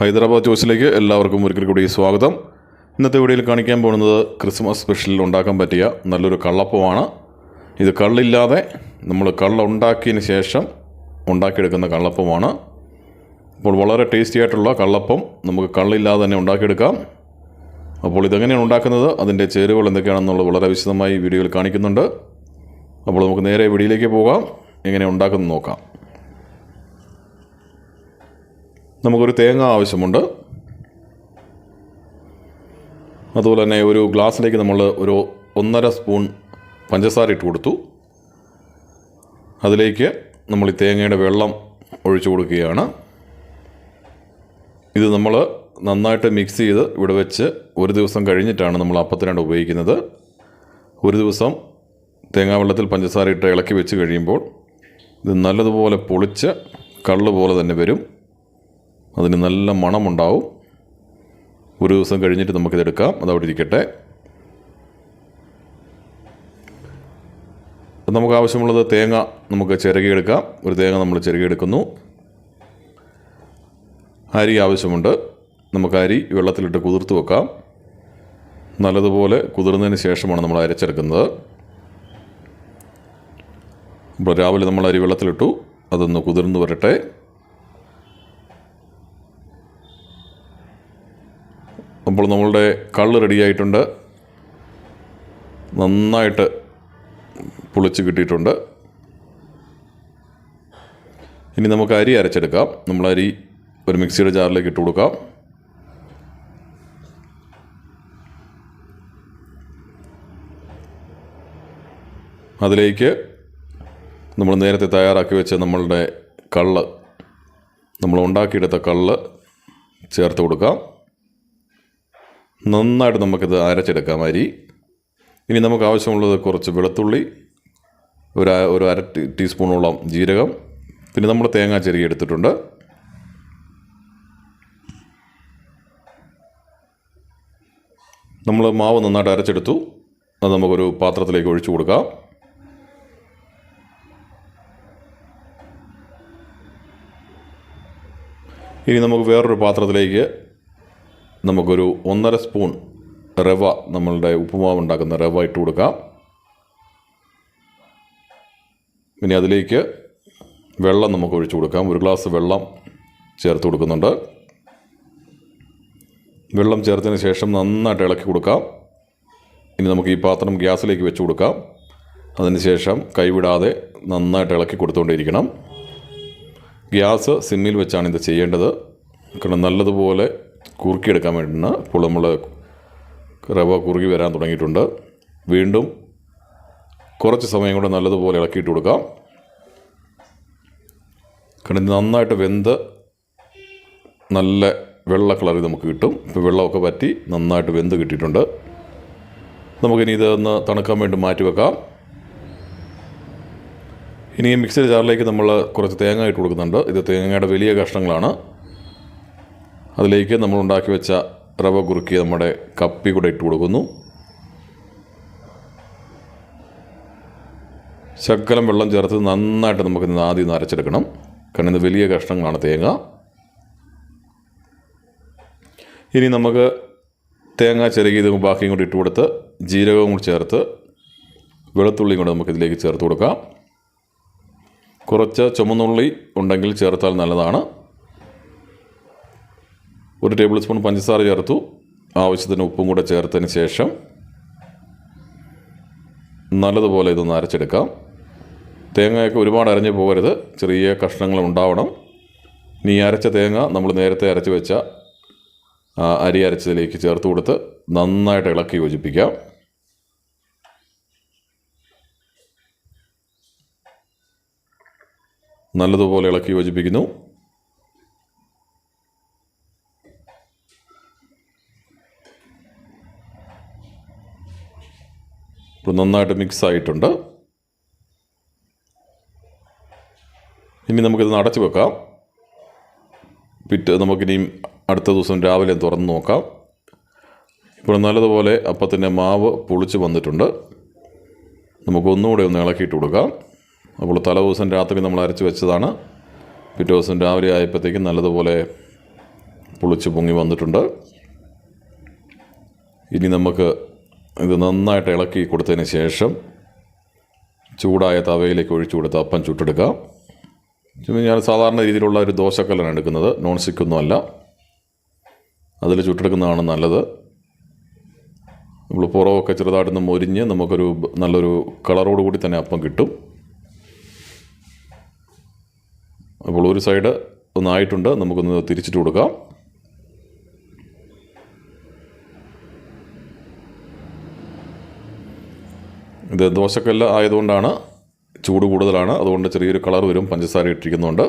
ഹൈദരാബാദ് ചോയ്സിലേക്ക് എല്ലാവർക്കും ഒരിക്കൽ കൂടി സ്വാഗതം. ഇന്നത്തെ വീഡിയോയിൽ കാണിക്കാൻ പോകുന്നത് ക്രിസ്മസ് സ്പെഷ്യലിൽ ഉണ്ടാക്കാൻ പറ്റിയ നല്ലൊരു കള്ളപ്പമാണ് ഇത് കള്ളില്ലാതെ നമ്മൾ കള്ള ഉണ്ടാക്കിയതിന് ശേഷം ഉണ്ടാക്കിയെടുക്കുന്ന കള്ളപ്പമാണ് അപ്പോൾ വളരെ ടേസ്റ്റി ആയിട്ടുള്ള കള്ളപ്പം നമുക്ക് കള്ളില്ലാതെ തന്നെ ഉണ്ടാക്കിയെടുക്കാം. അപ്പോൾ ഇതെങ്ങനെയാണ് ഉണ്ടാക്കുന്നത് അതിന്റെ ചേരുവകൾ എന്തൊക്കെയാണെന്നുള്ളത് വളരെ വിശദമായി വീഡിയോയിൽ കാണിക്കുന്നുണ്ട്. അപ്പോൾ നമുക്ക് നേരെ വീഡിയോയിലേക്ക് പോകാം. എങ്ങനെ ഉണ്ടാക്കുന്നത് നോക്കാം. നമുക്കൊരു തേങ്ങ ആവശ്യമുണ്ട്. അതുപോലെ തന്നെ ഒരു ഗ്ലാസ്സിലേക്ക് നമ്മൾ ഒരു ഒന്നര സ്പൂൺ പഞ്ചസാര ഇട്ട് കൊടുത്തു. അതിലേക്ക് നമ്മൾ ഈ തേങ്ങയുടെ വെള്ളം ഒഴിച്ചു കൊടുക്കുകയാണ്. ഇത് നമ്മൾ നന്നായിട്ട് മിക്സ് ചെയ്ത് ഇവിടെ വെച്ച് ഒരു ദിവസം കഴിഞ്ഞിട്ടാണ് നമ്മൾ അപ്പത്തിനായിട്ട് ഉപയോഗിക്കുന്നത്. ഒരു ദിവസം തേങ്ങാ വെള്ളത്തിൽ പഞ്ചസാര ഇട്ട് ഇളക്കി വെച്ച് കഴിയുമ്പോൾ ഇത് നല്ലതുപോലെ പൊളിച്ച് കള്ള് പോലെ തന്നെ വരും. അതിന് നല്ല മണമുണ്ടാവും. ഒരു ദിവസം കഴിഞ്ഞിട്ട് നമുക്കിതെടുക്കാം. അതവിടെ ഇരിക്കട്ടെ. നമുക്ക് ആവശ്യമുള്ളത് തേങ്ങ നമുക്ക് ചിരകിയെടുക്കാം. ഒരു തേങ്ങ നമ്മൾ ചിരകിയെടുക്കുന്നു. അരി ആവശ്യമുണ്ട്. നമുക്ക് അരി വെള്ളത്തിലിട്ട് കുതിർത്ത് വെക്കാം. നല്ലതുപോലെ കുതിർന്നതിന് ശേഷമാണ് നമ്മൾ അരച്ചെടുക്കുന്നത്. അപ്പോൾ രാവിലെ നമ്മൾ അരി വെള്ളത്തിലിട്ടു. അതൊന്ന് കുതിർന്ന് വരട്ടെ. അപ്പോൾ നമ്മളുടെ കള്ള് റെഡിയായിട്ടുണ്ട് നന്നായിട്ട് പുളിച്ച് കിട്ടിയിട്ടുണ്ട്. ഇനി നമുക്ക് അരി അരച്ചെടുക്കാം. നമ്മൾ അരി ഒരു മിക്സിയുടെ ജാറിലേക്ക് ഇട്ട് കൊടുക്കാം. അതിലേക്ക് നമ്മൾ നേരത്തെ തയ്യാറാക്കി വെച്ച നമ്മളുടെ കള്ള് നമ്മൾ ഉണ്ടാക്കിയെടുത്ത കള്ള് ചേർത്ത് കൊടുക്കാം. നന്നായിട്ട് നമുക്കിത് അരച്ചെടുക്കാം അരി. ഇനി നമുക്ക് ആവശ്യമുള്ളത് കുറച്ച് വെളുത്തുള്ളി ഒരു ഒരു അര ടീസ്പൂണോളം ജീരകം പിന്നെ നമ്മൾ തേങ്ങ ചെറിയ എടുത്തിട്ടുണ്ട്. നമ്മൾ മാവ് നന്നായിട്ട് അരച്ചെടുത്തു. അത് നമുക്കൊരു പാത്രത്തിലേക്ക് ഒഴിച്ചു കൊടുക്കാം. ഇനി നമുക്ക് വേറൊരു പാത്രത്തിലേക്ക് നമുക്കൊരു ഒന്നര സ്പൂൺ റവ നമ്മളുടെ ഉപ്പുമാവ് ഉണ്ടാക്കുന്ന റവ ഇട്ട് കൊടുക്കാം. ഇനി അതിലേക്ക് വെള്ളം നമുക്ക് ഒഴിച്ചു കൊടുക്കാം. ഒരു ഗ്ലാസ് വെള്ളം ചേർത്ത് കൊടുക്കുന്നുണ്ട്. വെള്ളം ചേർത്തതിന് ശേഷം നന്നായിട്ട് ഇളക്കി കൊടുക്കാം. ഇനി നമുക്ക് ഈ പാത്രം ഗ്യാസിലേക്ക് വെച്ച് കൊടുക്കാം. അതിന് ശേഷം കൈവിടാതെ നന്നായിട്ട് ഇളക്കി കൊടുത്തുകൊണ്ടിരിക്കണം ഗ്യാസ് സിമ്മിൽ വെച്ചാണ് ഇത് ചെയ്യേണ്ടത്. കാരണം നല്ലതുപോലെ കുറുക്കിയെടുക്കാൻ വേണ്ടിയാണ് ഇപ്പോൾ നമ്മൾ റവ കുറുകി വരാൻ തുടങ്ങിയിട്ടുണ്ട്. വീണ്ടും കുറച്ച് സമയം കൂടെ നല്ലതുപോലെ ഇളക്കിയിട്ട് കൊടുക്കാം. കാരണം നന്നായിട്ട് വെന്ത് നല്ല വെള്ള കളറിൽ നമുക്ക് കിട്ടും. ഇപ്പോൾ വെള്ളമൊക്കെ പറ്റി നന്നായിട്ട് വെന്ത് കിട്ടിയിട്ടുണ്ട്. നമുക്കിനി ഇതൊന്ന് തണുക്കാൻ വേണ്ടി മാറ്റി വെക്കാം. ഇനി മിക്സർ ജാറിലേക്ക് നമ്മൾ കുറച്ച് തേങ്ങ ഇട്ട് കൊടുക്കുന്നുണ്ട്. ഇത് തേങ്ങയുടെ വലിയ കഷ്ണങ്ങളാണ്. അതിലേക്ക് നമ്മൾ ഉണ്ടാക്കി വെച്ച റവ കുറുക്കി നമ്മുടെ കപ്പി കൂടെ ഇട്ട് കൊടുക്കുന്നു. ശക്കലം വെള്ളം ചേർത്ത് നന്നായിട്ട് നമുക്ക് ഇന്ന് ആദ്യം ഒന്ന് അരച്ചെടുക്കണം. കാരണം ഇത് വലിയ കഷ്ണങ്ങളാണ് തേങ്ങ. ഇനി നമുക്ക് തേങ്ങ ചിരകിയത് ബാക്കിയും കൂടി ഇട്ട് കൊടുത്ത് ജീരകവും കൂടി ചേർത്ത് വെളുത്തുള്ളിയും കൂടെ നമുക്ക് ഇതിലേക്ക് ചേർത്ത് കൊടുക്കാം. കുറച്ച് ചുമന്നുള്ളി ഉണ്ടെങ്കിൽ ചേർത്താൽ നല്ലതാണ്. ഒരു ടേബിൾ സ്പൂൺ പഞ്ചസാര ചേർത്തു. ആവശ്യത്തിന് ഉപ്പും കൂടെ ചേർത്തതിന് ശേഷം നല്ലതുപോലെ ഇതൊന്ന് അരച്ചെടുക്കാം. തേങ്ങയൊക്കെ ഒരുപാട് അരഞ്ഞു പോകരുത്. ചെറിയ കഷ്ണങ്ങൾ ഉണ്ടാവണം. ഇനി അരച്ച തേങ്ങ നമ്മൾ നേരത്തെ അരച്ച് വെച്ച അരി അരച്ചതിലേക്ക് ചേർത്ത് കൊടുത്ത് നന്നായിട്ട് ഇളക്കി യോജിപ്പിക്കാം. നല്ലതുപോലെ ഇളക്കി യോജിപ്പിക്കുന്നു. ഇപ്പോൾ നന്നായിട്ട് മിക്സ് ആയിട്ടുണ്ട്. ഇനി നമുക്കിത് അടച്ചു വെക്കാം. പിറ്റ് നമുക്കിനിയും അടുത്ത ദിവസം രാവിലെ തുറന്ന് നോക്കാം. ഇപ്പോൾ നല്ലതുപോലെ അപ്പത്തിന്റെ മാവ് പൊളിച്ച് വന്നിട്ടുണ്ട്. നമുക്ക് ഒന്നുകൂടെ ഒന്ന് ഇളക്കിയിട്ട് കൊടുക്കാം. അപ്പോൾ തലേ ദിവസം രാത്രി നമ്മൾ അരച്ച് വെച്ചതാണ്. പിറ്റേ ദിവസം രാവിലെ ആയപ്പോഴത്തേക്കും നല്ലതുപോലെ പൊളിച്ച് പൊങ്ങി വന്നിട്ടുണ്ട്. ഇനി നമുക്ക് ഇത് നന്നായിട്ട് ഇളക്കി കൊടുത്തതിന് ശേഷം ചൂടായ തവയിലേക്ക് ഒഴിച്ചു കൊടുത്ത് അപ്പം ചുട്ടെടുക്കാം ഞാൻ സാധാരണ രീതിയിലുള്ള ഒരു ദോശക്കല്ലാണ് എടുക്കുന്നത്. നോൺ സ്റ്റിക്കൊന്നും അല്ല അതിൽ ചുട്ടെടുക്കുന്നതാണ് നല്ലത്. നമ്മൾ പുറമൊക്കെ ചെറുതായിട്ടൊന്ന് മൊരിഞ്ഞ് നമുക്കൊരു നല്ലൊരു കളറോട് കൂടി തന്നെ അപ്പം കിട്ടും. അപ്പോൾ ഒരു സൈഡ് ഒന്നായിട്ടുണ്ട്. നമുക്കൊന്ന് തിരിച്ചിട്ട് കൊടുക്കാം. ഇത് ദോശക്കല്ല് ആയതുകൊണ്ടാണ് ചൂട് കൂടുതലാണ്. അതുകൊണ്ട് ചെറിയൊരു കളർ വരും. പഞ്ചസാര ഇട്ടിരിക്കുന്നുണ്ട്.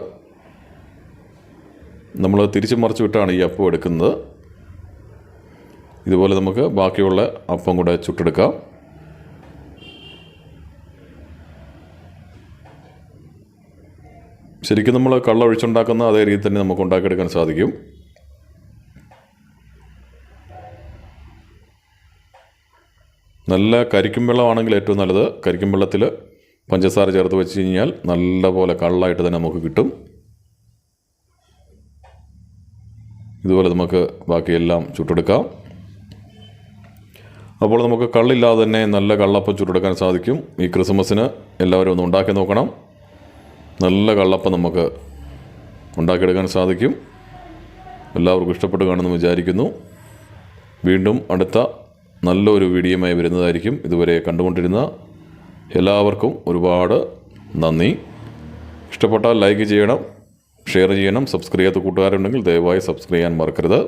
നമ്മൾ തിരിച്ചു മറിച്ച് വിട്ടാണ് ഈ അപ്പം എടുക്കുന്നത്. ഇതുപോലെ നമുക്ക് ബാക്കിയുള്ള അപ്പം കൂടെ ചുട്ടെടുക്കാം. ശരിക്കും നമ്മൾ കള്ള ഒഴിച്ചുണ്ടാക്കുന്ന അതേ രീതിയിൽ തന്നെ നമുക്ക് ഉണ്ടാക്കിയെടുക്കാൻ സാധിക്കും. നല്ല കരിക്കും വെള്ളമാണെങ്കിൽ ഏറ്റവും നല്ലത്. കരിക്കും വെള്ളത്തിൽ പഞ്ചസാര ചേർത്ത് വെച്ച് കഴിഞ്ഞാൽ നല്ല പോലെ കള്ളായിട്ട് തന്നെ നമുക്ക് കിട്ടും. ഇതുപോലെ നമുക്ക് ബാക്കിയെല്ലാം ചുട്ടെടുക്കാം. അപ്പോൾ നമുക്ക് കള്ളില്ലാതെ തന്നെ നല്ല കള്ളപ്പം ചുട്ടെടുക്കാൻ സാധിക്കും. ഈ ക്രിസ്മസിന് എല്ലാവരും ഒന്ന് ഉണ്ടാക്കി നോക്കണം. നല്ല കള്ളപ്പം നമുക്ക് ഉണ്ടാക്കിയെടുക്കാൻ സാധിക്കും. എല്ലാവർക്കും ഇഷ്ടപ്പെട്ട് കാണുമെന്ന് വിചാരിക്കുന്നു. വീണ്ടും അടുത്ത നല്ലൊരു വീഡിയോമായി വരുന്നതായിരിക്കും ഇതുവരെ കണ്ടുകൊണ്ടിരുന്ന എല്ലാവർക്കും ഒരുപാട് നന്ദി. ഇഷ്ടപ്പെട്ടാൽ ലൈക്ക് ചെയ്യണം ഷെയർ ചെയ്യണം സബ്സ്ക്രൈബ് ചെയ്യാത്ത കൂട്ടുകാരുണ്ടെങ്കിൽ ദയവായി സബ്സ്ക്രൈബ് ചെയ്യാൻ മറക്കരുത്.